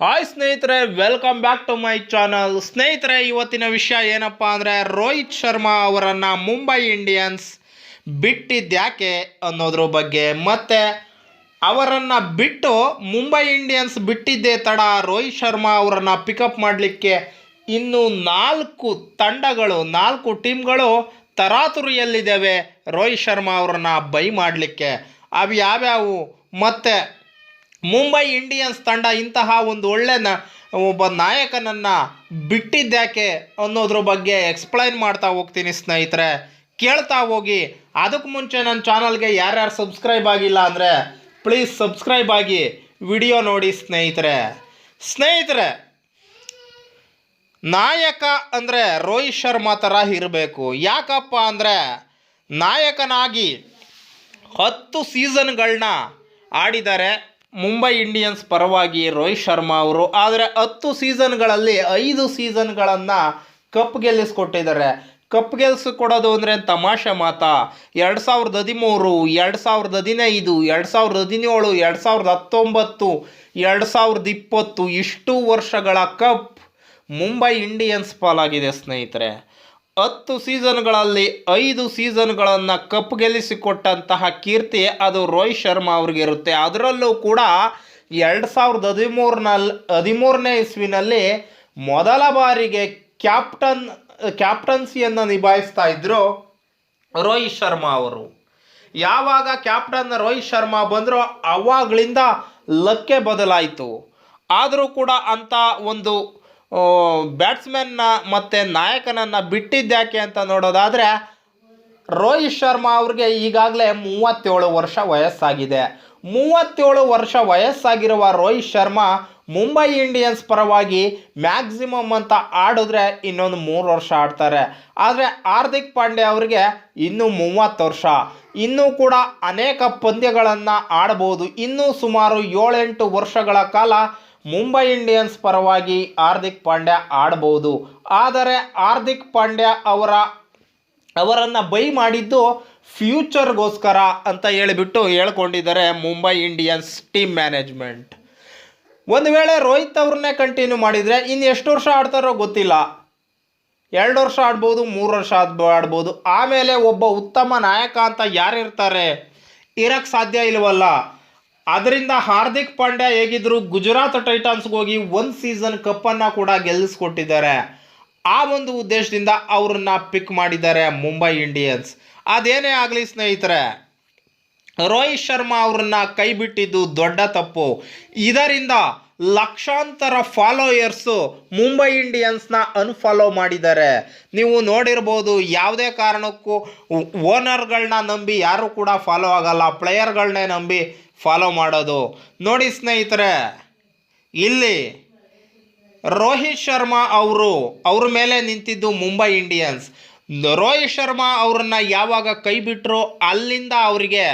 Hi ಸ್ನೇಹಿತರೆ welcome back to my channel ಸ್ನೇಹಿತರೆ, ಇವತ್ತಿನ ವಿಷಯ ಏನಪ್ಪ ಅಂದರೆ ರೋಹಿತ್ ಶರ್ಮಾ ಅವರನ್ನು ಮುಂಬೈ ಇಂಡಿಯನ್ಸ್ ಬಿಟ್ಟಿದ್ಯಾಕೆ ಅನ್ನೋದ್ರ ಬಗ್ಗೆ. ಮತ್ತು ಅವರನ್ನು ಬಿಟ್ಟು ಮುಂಬೈ ಇಂಡಿಯನ್ಸ್ ಬಿಟ್ಟಿದ್ದೇ ತಡ ರೋಹಿತ್ ಶರ್ಮಾ ಅವರನ್ನು ಪಿಕಪ್ ಮಾಡಲಿಕ್ಕೆ ಇನ್ನು ನಾಲ್ಕು ತಂಡಗಳು, ನಾಲ್ಕು ಟೀಮ್ಗಳು ತರಾತುರಿಯಲ್ಲಿದ್ದಾವೆ ರೋಹಿತ್ ಶರ್ಮಾ ಅವರನ್ನು ಬೈ ಮಾಡಲಿಕ್ಕೆ. ಅವು ಯಾವ್ಯಾವು? ಮತ್ತು ಮುಂಬೈ ಇಂಡಿಯನ್ಸ್ ತಂಡ ಇಂತಹ ಒಂದು ಒಳ್ಳೆ ಒಬ್ಬ ನಾಯಕನನ್ನು ಬಿಟ್ಟಿದ್ದ್ಯಾಕೆ ಅನ್ನೋದ್ರ ಬಗ್ಗೆ ಎಕ್ಸ್ಪ್ಲೈನ್ ಮಾಡ್ತಾ ಹೋಗ್ತೀನಿ ಸ್ನೇಹಿತರೆ. ಕೇಳ್ತಾ ಹೋಗಿ. ಅದಕ್ಕೆ ಮುಂಚೆ ನನ್ನ ಚಾನಲ್ಗೆ ಯಾರ್ಯಾರು ಸಬ್ಸ್ಕ್ರೈಬ್ ಆಗಿಲ್ಲ ಅಂದರೆ ಪ್ಲೀಸ್ ಸಬ್ಸ್ಕ್ರೈಬ್ ಆಗಿ ವಿಡಿಯೋ ನೋಡಿ ಸ್ನೇಹಿತರೆ. ಸ್ನೇಹಿತರೆ, ನಾಯಕ ಅಂದರೆ ರೋಹಿತ್ ಶರ್ಮಾ ಥರ ಇರಬೇಕು. ಯಾಕಪ್ಪ ಅಂದರೆ ನಾಯಕನಾಗಿ ಹತ್ತು ಸೀಸನ್ಗಳನ್ನ ಆಡಿದ್ದಾರೆ. ಮುಂಬೈ ಇಂಡಿಯನ್ಸ್ ಪರವಾಗಿ ರೋಹಿತ್ ಶರ್ಮಾ ಅವರು. ಆದರೆ ಹತ್ತು ಸೀಸನ್ಗಳಲ್ಲಿ ಐದು ಸೀಸನ್ಗಳನ್ನು ಕಪ್ ಗೆಲ್ಲಿಸ್ಕೊಟ್ಟಿದ್ದಾರೆ. ಕಪ್ ಗೆಲ್ಸಿಕೊಡೋದು ಅಂದರೆ ತಮಾಷೆ ಮಾತಾ. ಎರಡು ಸಾವಿರದ ಹದಿಮೂರು, ಎರಡು ಸಾವಿರದ ಹದಿನೈದು, ಎರಡು ಸಾವಿರದ ಹದಿನೇಳು, ಎರಡು ಸಾವಿರದ ಹತ್ತೊಂಬತ್ತು, ಎರಡು ಸಾವಿರದ ಇಪ್ಪತ್ತು, ಇಷ್ಟು ವರ್ಷಗಳ ಕಪ್ ಮುಂಬೈ ಇಂಡಿಯನ್ಸ್ ಪಾಲಾಗಿದೆ ಸ್ನೇಹಿತರೆ. ಹತ್ತು ಸೀಸನ್ಗಳಲ್ಲಿ ಐದು ಸೀಸನ್ಗಳನ್ನು ಕಪ್ ಗೆಲ್ಲಿಸಿಕೊಟ್ಟಂತಹ ಕೀರ್ತಿ ಅದು ರೋಹಿತ್ ಶರ್ಮಾ ಅವ್ರಿಗೆ ಇರುತ್ತೆ. ಅದರಲ್ಲೂ ಕೂಡ ಎರಡು ಸಾವಿರದ ಹದಿಮೂರನಲ್ಲಿ ಹದಿಮೂರನೇ ಇಸ್ವಿನಲ್ಲಿ ಮೊದಲ ಬಾರಿಗೆ ಕ್ಯಾಪ್ಟನ್, ಕ್ಯಾಪ್ಟನ್ಸಿಯನ್ನು ನಿಭಾಯಿಸ್ತಾ ಇದ್ರು ರೋಹಿತ್ ಶರ್ಮಾ ಅವರು. ಯಾವಾಗ ಕ್ಯಾಪ್ಟನ್ ರೋಹಿತ್ ಶರ್ಮಾ ಬಂದರೋ ಅವಾಗಳಿಂದ ಲಕ್ಕೆ ಬದಲಾಯಿತು. ಆದರೂ ಕೂಡ ಅಂಥ ಒಂದು ಬ್ಯಾಟ್ಸ್ಮನ್ನ ಮತ್ತು ನಾಯಕನನ್ನು ಬಿಟ್ಟಿದ್ದ್ಯಾಕೆ ಅಂತ ನೋಡೋದಾದರೆ, ರೋಹಿತ್ ಶರ್ಮಾ ಅವ್ರಿಗೆ ಈಗಾಗಲೇ ಮೂವತ್ತೇಳು ವರ್ಷ ವಯಸ್ಸಾಗಿದೆ. ಮೂವತ್ತೇಳು ವರ್ಷ ವಯಸ್ಸಾಗಿರುವ ರೋಹಿತ್ ಶರ್ಮಾ ಮುಂಬೈ ಇಂಡಿಯನ್ಸ್ ಪರವಾಗಿ ಮ್ಯಾಕ್ಸಿಮಮ್ ಅಂತ ಆಡಿದ್ರೆ ಇನ್ನೊಂದು ಮೂರು ವರ್ಷ ಆಡ್ತಾರೆ. ಆದರೆ ಹಾರ್ದಿಕ್ ಪಾಂಡೆ ಅವರಿಗೆ ಇನ್ನೂ ಮೂವತ್ತು ವರ್ಷ. ಇನ್ನೂ ಕೂಡ ಅನೇಕ ಪಂದ್ಯಗಳನ್ನು ಆಡ್ಬೋದು. ಇನ್ನೂ ಸುಮಾರು ಏಳೆಂಟು ವರ್ಷಗಳ ಕಾಲ ಮುಂಬೈ ಇಂಡಿಯನ್ಸ್ ಪರವಾಗಿ ಹಾರ್ದಿಕ್ ಪಾಂಡ್ಯ ಆಡಬಹುದು ಆದರೆ ಹಾರ್ದಿಕ್ ಪಾಂಡ್ಯ ಅವರ, ಅವರನ್ನು ಬೈ ಮಾಡಿದ್ದು ಫ್ಯೂಚರ್ಗೋಸ್ಕರ ಅಂತ ಹೇಳಿಬಿಟ್ಟು ಹೇಳ್ಕೊಂಡಿದ್ದಾರೆ ಮುಂಬೈ ಇಂಡಿಯನ್ಸ್ ಟೀಮ್ ಮ್ಯಾನೇಜ್ಮೆಂಟ್. ಒಂದು ವೇಳೆ ರೋಹಿತ್ ಅವ್ರನ್ನೇ ಕಂಟಿನ್ಯೂ ಮಾಡಿದರೆ ಇನ್ನು ಎಷ್ಟು ವರ್ಷ ಆಡ್ತಾರೋ ಗೊತ್ತಿಲ್ಲ. ಎರಡು ವರ್ಷ ಆಡ್ಬೋದು, ಮೂರು ವರ್ಷ ಆಡ್ ಆಡ್ಬೋದು. ಆಮೇಲೆ ಒಬ್ಬ ಉತ್ತಮ ನಾಯಕ ಅಂತ ಯಾರಿರ್ತಾರೆ? ಇರಕ್ಕೆ ಸಾಧ್ಯ ಇಲ್ವಲ್ಲ? ಅದರಿಂದ ಹಾರ್ದಿಕ್ ಪಾಂಡ್ಯ ಹೇಗಿದ್ರು ಗುಜರಾತ್ ಟೈಟಾನ್ಸ್ಗೆ ಹೋಗಿ ಒಂದು ಸೀಸನ್ ಕಪ್ಪನ್ನು ಕೂಡ ಗೆಲ್ಲಿಸ್ಕೊಟ್ಟಿದ್ದಾರೆ ಆ ಒಂದು ಉದ್ದೇಶದಿಂದ ಅವ್ರನ್ನ ಪಿಕ್ ಮಾಡಿದ್ದಾರೆ ಮುಂಬೈ ಇಂಡಿಯನ್ಸ್ ಅದೇನೇ ಆಗಲಿ ಸ್ನೇಹಿತರೆ, ರೋಹಿತ್ ಶರ್ಮಾ ಅವ್ರನ್ನ ಕೈ ಬಿಟ್ಟಿದ್ದು ದೊಡ್ಡ ತಪ್ಪು. ಇದರಿಂದ ಲಕ್ಷಾಂತರ ಫಾಲೋಯರ್ಸು ಮುಂಬೈ ಇಂಡಿಯನ್ಸ್ನ ಅನ್ಫಾಲೋ ಮಾಡಿದ್ದಾರೆ. ನೀವು ನೋಡಿರ್ಬೋದು, ಯಾವುದೇ ಕಾರಣಕ್ಕೂ ಓನರ್ಗಳನ್ನ ನಂಬಿ ಯಾರು ಕೂಡ ಫಾಲೋ ಆಗಲ್ಲ. ಪ್ಲೇಯರ್ಗಳನ್ನೇ ನಂಬಿ ಫಾಲೋ ಮಾಡೋದು. ನೋಡಿ ಸ್ನೇಹಿತರೆ, ಇಲ್ಲಿ ರೋಹಿತ್ ಶರ್ಮಾ ಅವರು, ಅವ್ರ ಮೇಲೆ ನಿಂತಿದ್ದು ಮುಂಬೈ ಇಂಡಿಯನ್ಸ್. ರೋಹಿತ್ ಶರ್ಮಾ ಅವ್ರನ್ನ ಯಾವಾಗ ಕೈ ಬಿಟ್ಟರು ಅಲ್ಲಿಂದ ಅವರಿಗೆ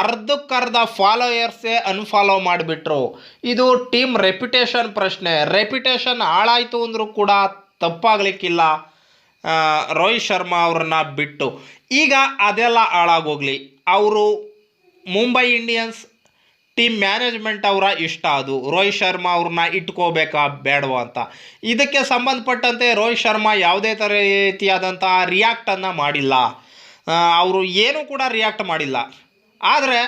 ಅರ್ಧಕ್ಕರ್ಧ ಫಾಲೋಯರ್ಸೇ ಅನ್ಫಾಲೋ ಮಾಡಿಬಿಟ್ರು. ಇದು ಟೀಮ್ ರೆಪ್ಯುಟೇಷನ್ ಪ್ರಶ್ನೆ. ರೆಪ್ಯುಟೇಷನ್ ಹಾಳಾಯಿತು ಅಂದರೂ ಕೂಡ ತಪ್ಪಾಗಲಿಕ್ಕಿಲ್ಲ ರೋಹಿತ್ ಶರ್ಮಾ ಅವ್ರನ್ನ ಬಿಟ್ಟು. ಈಗ ಅದೆಲ್ಲ ಹಾಳಾಗೋಗ್ಲಿ. ಅವರು ಮುಂಬೈ ಇಂಡಿಯನ್ಸ್ ಟೀಮ್ ಮ್ಯಾನೇಜ್ಮೆಂಟ್ ಅವರ ಇಷ್ಟ ಅದು. ರೋಹಿತ್ ಶರ್ಮಾ ಅವ್ರನ್ನ ಇಟ್ಕೋಬೇಕಾ ಬೇಡವಾ ಅಂತ. ಇದಕ್ಕೆ ಸಂಬಂಧಪಟ್ಟಂತೆ ರೋಹಿತ್ ಶರ್ಮಾ ಯಾವುದೇ ಥರ ರೀತಿಯಾದಂತಹ ರಿಯಾಕ್ಟನ್ನು ಮಾಡಿಲ್ಲ. ಅವರು ಏನೂ ಕೂಡ ರಿಯಾಕ್ಟ್ ಮಾಡಿಲ್ಲ. ಆದರೆ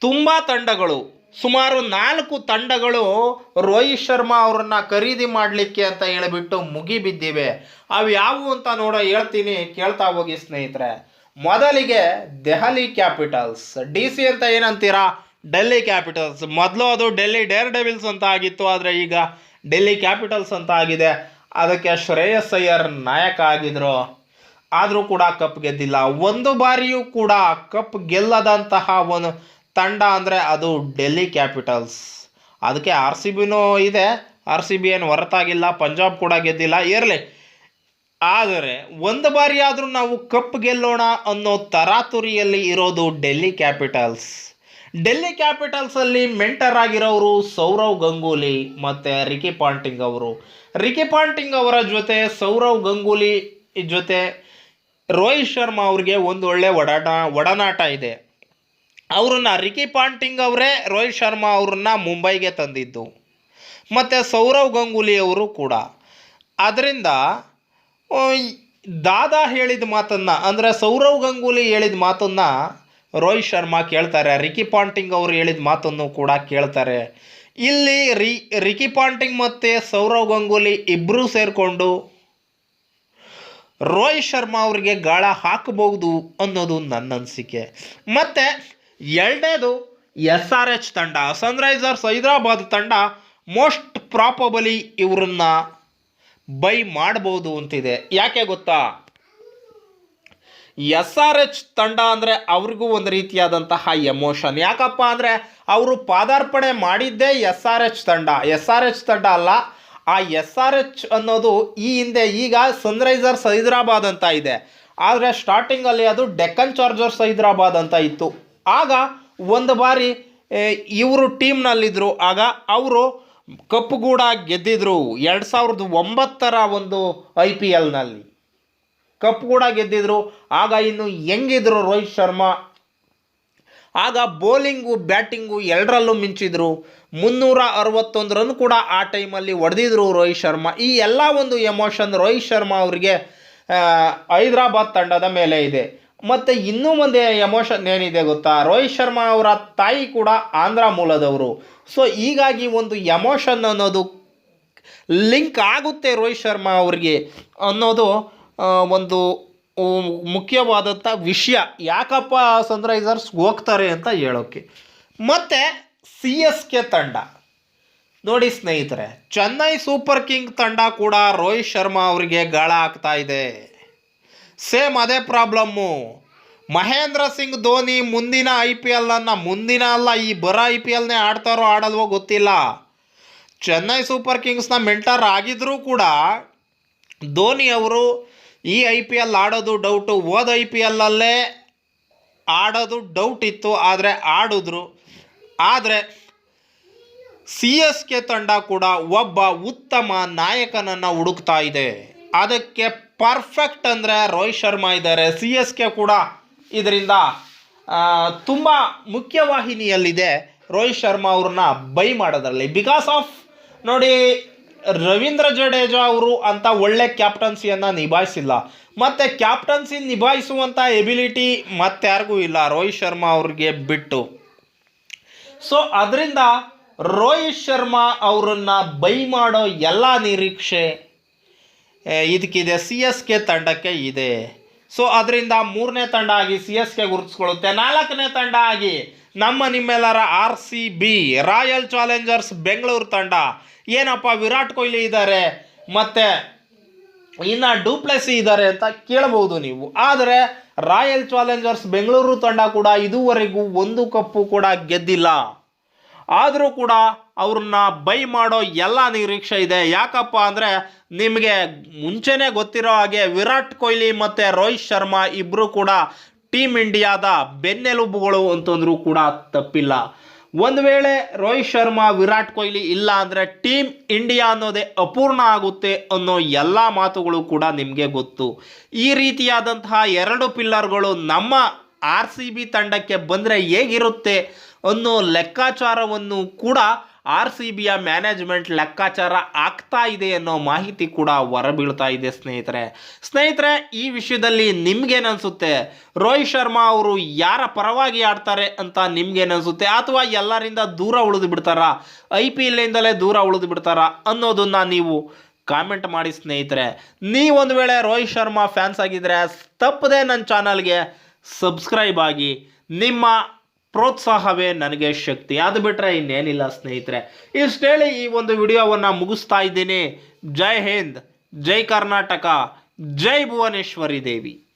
ತುಂಬ ತಂಡಗಳು, ಸುಮಾರು ನಾಲ್ಕು ತಂಡಗಳು ರೋಹಿತ್ ಶರ್ಮಾ ಅವರನ್ನ ಖರೀದಿ ಮಾಡಲಿಕ್ಕೆ ಅಂತ ಹೇಳಿಬಿಟ್ಟು ಮುಗಿಬಿದ್ದಿವೆ. ಅವು ಯಾವುವು ಅಂತ ನೋಡೋ ಹೇಳ್ತೀನಿ, ಕೇಳ್ತಾ ಹೋಗಿ ಸ್ನೇಹಿತರೆ. ಮೊದಲಿಗೆ ದೆಹಲಿ ಕ್ಯಾಪಿಟಲ್ಸ್. ಡಿ ಸಿ ಅಂತ ಏನಂತೀರಾ? ಡೆಲ್ಲಿ ಕ್ಯಾಪಿಟಲ್ಸ್. ಮೊದಲು ಅದು ಡೆಲ್ಲಿ ಡೇರ್ ಡೆವಿಲ್ಸ್ ಅಂತ ಆಗಿತ್ತು, ಆದರೆ ಈಗ ಡೆಲ್ಲಿ ಕ್ಯಾಪಿಟಲ್ಸ್ ಅಂತ ಆಗಿದೆ. ಅದಕ್ಕೆ ಶ್ರೇಯಸ್ ಅಯ್ಯರ್ ನಾಯಕ ಆಗಿದ್ರು. ಆದರೂ ಕೂಡ ಕಪ್ ಗೆದ್ದಿಲ್ಲ. ಒಂದು ಬಾರಿಯೂ ಕೂಡ ಕಪ್ ಗೆಲ್ಲದಂತಹ ಒಂದು ತಂಡ ಅಂದರೆ ಅದು ಡೆಲ್ಲಿ ಕ್ಯಾಪಿಟಲ್ಸ್. ಅದಕ್ಕೆ ಆರ್ ಸಿ ಬಿನೂ ಇದೆ. ಆರ್ ಸಿ ಬಿ ಏನು ಹೊರತಾಗಿಲ್ಲ. ಪಂಜಾಬ್ ಕೂಡ ಗೆದ್ದಿಲ್ಲ. ಇರಲಿ ಆದರೆ ಒಂದು ಬಾರಿಯಾದರೂ ನಾವು ಕಪ್ ಗೆಲ್ಲೋಣ ಅನ್ನೋ ತರಾತುರಿಯಲ್ಲಿ ಇರೋದು ಡೆಲ್ಲಿ ಕ್ಯಾಪಿಟಲ್ಸ್. ಡೆಲ್ಲಿ ಕ್ಯಾಪಿಟಲ್ಸಲ್ಲಿ ಮೆಂಟರ್ ಆಗಿರೋರು ಸೌರವ್ ಗಂಗೂಲಿ ಮತ್ತು ರಿಕಿ ಪಾಂಟಿಂಗ್ ಅವರು. ರಿಕಿ ಪಾಂಟಿಂಗ್ ಅವರ ಜೊತೆ, ಸೌರವ್ ಗಂಗೂಲಿ ಜೊತೆ ರೋಹಿತ್ ಶರ್ಮಾ ಅವ್ರಿಗೆ ಒಂದು ಒಳ್ಳೆ ಒಡಾಟ, ಒಡನಾಟ ಇದೆ. ಅವ್ರನ್ನ ರಿಕಿ ಪಾಂಟಿಂಗ್ ಅವರೇ, ರೋಹಿತ್ ಶರ್ಮಾ ಅವ್ರನ್ನ ಮುಂಬೈಗೆ ತಂದಿದ್ದು. ಮತ್ತು ಸೌರವ್ ಗಂಗೂಲಿ ಅವರು ಕೂಡ. ಅದರಿಂದ ದಾದಾ ಹೇಳಿದ ಮಾತನ್ನು, ಅಂದರೆ ಸೌರವ್ ಗಂಗೂಲಿ ಹೇಳಿದ ಮಾತನ್ನು ರೋಹಿತ್ ಶರ್ಮಾ ಕೇಳ್ತಾರೆ. ರಿಕಿ ಪಾಂಟಿಂಗ್ ಅವರು ಹೇಳಿದ ಮಾತನ್ನು ಕೂಡ ಕೇಳ್ತಾರೆ. ಇಲ್ಲಿ ರಿ ರಿಕಿ ಪಾಂಟಿಂಗ್ ಮತ್ತು ಸೌರವ್ ಗಂಗೂಲಿ ಇಬ್ಬರೂ ಸೇರಿಕೊಂಡು ರೋಹಿತ್ ಶರ್ಮಾ ಅವರಿಗೆ ಗಾಳ ಹಾಕಬಹುದು ಅನ್ನೋದು ನನ್ನ ಅನಿಸಿಕೆ ಮತ್ತು ಎರಡನೇದು ಎಸ್ ಆರ್ ಎಚ್ ತಂಡ, ಸನ್ರೈಸರ್ಸ್ ಹೈದರಾಬಾದ್ ತಂಡ, ಮೋಸ್ಟ್ ಪ್ರಾಪಬಲಿ ಇವರನ್ನ ಬೈ ಮಾಡ್ಬೋದು ಅಂತಿದೆ. ಯಾಕೆ ಗೊತ್ತಾ? ಎಸ್ ಆರ್ ಎಚ್ ತಂಡ ಅಂದರೆ ಅವ್ರಿಗೂ ಒಂದು ರೀತಿಯಾದಂತಹ ಎಮೋಷನ್. ಯಾಕಪ್ಪ ಅಂದರೆ ಅವರು ಪಾದಾರ್ಪಣೆ ಮಾಡಿದ್ದೇ ಎಸ್ ಆರ್ ಎಚ್ ತಂಡ. ಎಸ್ ಆರ್ ಎಚ್ ತಂಡ ಅಲ್ಲ, ಆ ಎಸ್ ಆರ್ ಎಚ್ ಅನ್ನೋದು ಈ ಹಿಂದೆ ಈಗ ಸನ್ರೈಸರ್ಸ್ ಹೈದರಾಬಾದ್ ಅಂತ ಇದೆ. ಆದರೆ ಸ್ಟಾರ್ಟಿಂಗಲ್ಲಿ ಅದು ಡೆಕ್ಕನ್ ಚಾರ್ಜರ್ಸ್ ಹೈದರಾಬಾದ್ ಅಂತ ಇತ್ತು. ಆಗ ಒಂದು ಬಾರಿ ಇವರು ಟೀಮ್ನಲ್ಲಿದ್ದರು ಆಗ ಅವರು ಕಪ್ಪು ಕೂಡ ಗೆದ್ದಿದ್ರು. ಎರಡು ಸಾವಿರದ ಒಂಬತ್ತರ ಒಂದು ಐ ಪಿ ಎಲ್ನಲ್ಲಿ ಕಪ್ ಕೂಡ ಗೆದ್ದಿದ್ರು. ಆಗ ಇನ್ನು ಹೆಂಗಿದ್ರು ರೋಹಿತ್ ಶರ್ಮಾ? ಆಗ ಬೌಲಿಂಗು ಬ್ಯಾಟಿಂಗು ಎರಡರಲ್ಲೂ ಮಿಂಚಿದ್ರು. ಮುನ್ನೂರ ಅರವತ್ತೊಂದು ರನ್ ಕೂಡ ಆ ಟೈಮಲ್ಲಿ ಹೊಡೆದಿದ್ರು ರೋಹಿತ್ ಶರ್ಮಾ. ಈ ಎಲ್ಲ ಒಂದು ಎಮೋಷನ್ ರೋಹಿತ್ ಶರ್ಮಾ ಅವರಿಗೆ ಹೈದರಾಬಾದ್ ತಂಡದ ಮೇಲೆ ಇದೆ. ಮತ್ತು ಇನ್ನೂ ಒಂದು ಎಮೋಷನ್ ಏನಿದೆ ಗೊತ್ತಾ? ರೋಹಿತ್ ಶರ್ಮಾ ಅವರ ತಾಯಿ ಕೂಡ ಆಂಧ್ರ ಮೂಲದವರು. ಸೊ ಹೀಗಾಗಿ ಒಂದು ಎಮೋಷನ್ ಅನ್ನೋದು ಲಿಂಕ್ ಆಗುತ್ತೆ ರೋಹಿತ್ ಶರ್ಮಾ ಅವರಿಗೆ ಅನ್ನೋದು ಒಂದು ಮುಖ್ಯವಾದಂಥ ವಿಷಯ. ಯಾಕಪ್ಪ ಸನ್ರೈಸರ್ಸ್ ಹೋಗ್ತಾರೆ ಅಂತ ಹೇಳೋಕ್ಕೆ ಮತ್ತು ಸಿ ಎಸ್ ಕೆ ತಂಡ. ನೋಡಿ ಸ್ನೇಹಿತರೆ, ಚೆನ್ನೈ ಸೂಪರ್ ಕಿಂಗ್ ತಂಡ ಕೂಡ ರೋಹಿತ್ ಶರ್ಮಾ ಅವರಿಗೆ ಗಾಳ ಆಗ್ತಾ ಇದೆ. ಸೇಮ್ ಅದೇ ಪ್ರಾಬ್ಲಮ್ಮು ಮಹೇಂದ್ರ ಸಿಂಗ್ ಧೋನಿ ಮುಂದಿನ ಐ ಪಿ ಎಲ್ನ ಮುಂದಿನ ಅಲ್ಲ, ಈ ಬರ ಐ ಪಿ ಎಲ್ನೇ ಆಡ್ತಾರೋ ಆಡಲ್ವೋ ಗೊತ್ತಿಲ್ಲ. ಚೆನ್ನೈ ಸೂಪರ್ ಕಿಂಗ್ಸ್ನ ಮೆಂಟರ್ ಆಗಿದ್ರೂ ಕೂಡ ಧೋನಿ ಅವರು ಈ ಐ ಪಿ ಎಲ್ ಆಡೋದು ಡೌಟು ಹೋದ ಐ ಪಿ ಎಲ್ಲಲ್ಲೇ ಆಡೋದು ಡೌಟ್ ಇತ್ತು, ಆದರೆ ಆಡಿದ್ರು. ಆದರೆ ಸಿ ಎಸ್ ಕೆ ತಂಡ ಕೂಡ ಒಬ್ಬ ಉತ್ತಮ ನಾಯಕನನ್ನು ಹುಡುಕ್ತಾ ಇದೆ. ಅದಕ್ಕೆ ಪರ್ಫೆಕ್ಟ್ ಅಂದರೆ ರೋಹಿತ್ ಶರ್ಮಾ ಇದ್ದಾರೆ. ಸಿ ಎಸ್ ಕೆ ಕೂಡ ಇದರಿಂದ ತುಂಬ ಮುಖ್ಯವಾಹಿನಿಯಲ್ಲಿದೆ. ರೋಹಿತ್ ಶರ್ಮಾ ಅವ್ರನ್ನ ಬೈ ಮಾಡೋದ್ರಲ್ಲಿ. ಬಿಕಾಸ್ ಆಫ್ ನೋಡಿ, ರವೀಂದ್ರ ಜಡೇಜಾ ಅವರು ಅಂತ ಒಳ್ಳೆ ಕ್ಯಾಪ್ಟನ್ಸಿಯನ್ನು ನಿಭಾಯಿಸಿಲ್ಲ. ಮತ್ತು ಕ್ಯಾಪ್ಟನ್ಸಿ ನಿಭಾಯಿಸುವಂಥ ಎಬಿಲಿಟಿ ಮತ್ತಾರಿಗೂ ಇಲ್ಲ ರೋಹಿತ್ ಶರ್ಮಾ ಅವ್ರಿಗೆ ಬಿಟ್ಟು. ಸೊ ಅದರಿಂದ ರೋಹಿತ್ ಶರ್ಮಾ ಅವರನ್ನು ಬೈ ಮಾಡೋ ಎಲ್ಲ ನಿರೀಕ್ಷೆ ಇದಕ್ಕಿದೆ ಸಿ ಎಸ್ ಕೆ ತಂಡಕ್ಕೆ ಇದೆ. ಸೊ ಅದರಿಂದ ಮೂರನೇ ತಂಡ ಆಗಿ ಸಿ ಎಸ್ ಕೆ ಗುರುತಿಸ್ಕೊಳ್ಳುತ್ತೆ. ನಾಲ್ಕನೇ ತಂಡ ಆಗಿ ನಮ್ಮ ನಿಮ್ಮೆಲ್ಲರ R C B, Royal Challengers Bengaluru ತಂಡ. ಏನಪ್ಪ, ವಿರಾಟ್ ಕೊಹ್ಲಿ ಇದ್ದಾರೆ, ಮತ್ತು ಇನ್ನು ಡೂಪ್ಲೆಸಿ ಇದ್ದಾರೆ ಅಂತ ಕೇಳಬಹುದು ನೀವು. ಆದರೆ, ರಾಯಲ್ ಚಾಲೆಂಜರ್ಸ್ ಬೆಂಗಳೂರು ತಂಡ ಕೂಡ ಇದುವರೆಗೂ ಒಂದು ಕಪ್ಪು ಕೂಡ ಗೆದ್ದಿಲ್ಲ. ಆದರೂ ಕೂಡ ಅವ್ರನ್ನ ಬೈ ಮಾಡೋ ಎಲ್ಲ ನಿರೀಕ್ಷೆ ಇದೆ. ಯಾಕಪ್ಪ ಅಂದರೆ ನಿಮಗೆ ಮುಂಚೆನೇ ಗೊತ್ತಿರೋ ಹಾಗೆ ವಿರಾಟ್ ಕೊಹ್ಲಿ ಮತ್ತು ರೋಹಿತ್ ಶರ್ಮಾ ಇಬ್ಬರು ಕೂಡ ಟೀಮ್ ಇಂಡಿಯಾದ ಬೆನ್ನೆಲುಬುಗಳು ಅಂತಂದ್ರೂ ಕೂಡ ತಪ್ಪಿಲ್ಲ. ಒಂದು ವೇಳೆ ರೋಹಿತ್ ಶರ್ಮಾ, ವಿರಾಟ್ ಕೊಹ್ಲಿ ಇಲ್ಲ ಅಂದರೆ ಟೀಮ್ ಇಂಡಿಯಾ ಅನ್ನೋದೇ ಅಪೂರ್ಣ ಆಗುತ್ತೆ ಅನ್ನೋ ಎಲ್ಲ ಮಾತುಗಳು ಕೂಡ ನಿಮಗೆ ಗೊತ್ತು. ಈ ರೀತಿಯಾದಂತಹ ಎರಡು ಪಿಲ್ಲರ್ಗಳು ನಮ್ಮ ಆರ್ ಸಿ ಬಿ ತಂಡಕ್ಕೆ ಬಂದರೆ ಹೇಗಿರುತ್ತೆ ಅನ್ನೋ ಲೆಕ್ಕಾಚಾರವನ್ನು ಕೂಡ ಆರ್ ಸಿ ಬಿಯ ಮ್ಯಾನೇಜ್ಮೆಂಟ್ ಲೆಕ್ಕಾಚಾರ ಆಗ್ತಾ ಇದೆ ಅನ್ನೋ ಮಾಹಿತಿ ಕೂಡ ಹೊರಬೀಳ್ತಾ ಇದೆ ಸ್ನೇಹಿತರೆ. ಸ್ನೇಹಿತರೆ, ಈ ವಿಷಯದಲ್ಲಿ ನಿಮ್ಗೇನನ್ಸುತ್ತೆ? ರೋಹಿತ್ ಶರ್ಮಾ ಅವರು ಯಾರ ಪರವಾಗಿ ಆಡ್ತಾರೆ ಅಂತ ನಿಮ್ಗೇನನ್ಸುತ್ತೆ? ಅಥವಾ ಎಲ್ಲರಿಂದ ದೂರ ಉಳಿದು ಬಿಡ್ತಾರಾ? ಐ ಪಿ ಎಲ್ಲಿಂದಲೇ ದೂರ ಉಳಿದು ಬಿಡ್ತಾರಾ ಅನ್ನೋದನ್ನ ನೀವು ಕಾಮೆಂಟ್ ಮಾಡಿ ಸ್ನೇಹಿತರೆ. ನೀವೊಂದು ವೇಳೆ ರೋಹಿತ್ ಶರ್ಮಾ ಫ್ಯಾನ್ಸ್ ಆಗಿದ್ದರೆ ತಪ್ಪದೆ ನನ್ನ ಚಾನಲ್ಗೆ ಸಬ್ಸ್ಕ್ರೈಬ್ ಆಗಿ ನಿಮ್ಮ ಪ್ರೋತ್ಸಾಹವೇ ನನಗೆ ಶಕ್ತಿ. ಅದು ಬಿಟ್ಟರೆ ಇನ್ನೇನಿಲ್ಲ ಸ್ನೇಹಿತರೆ. ಇಷ್ಟು ಹೇಳಿ ಈ ಒಂದು ವಿಡಿಯೋವನ್ನು ಮುಗಿಸ್ತಾ ಇದ್ದೀನಿ. ಜೈ ಹಿಂದ್, ಜೈ ಕರ್ನಾಟಕ, ಜೈ ಭುವನೇಶ್ವರಿ ದೇವಿ.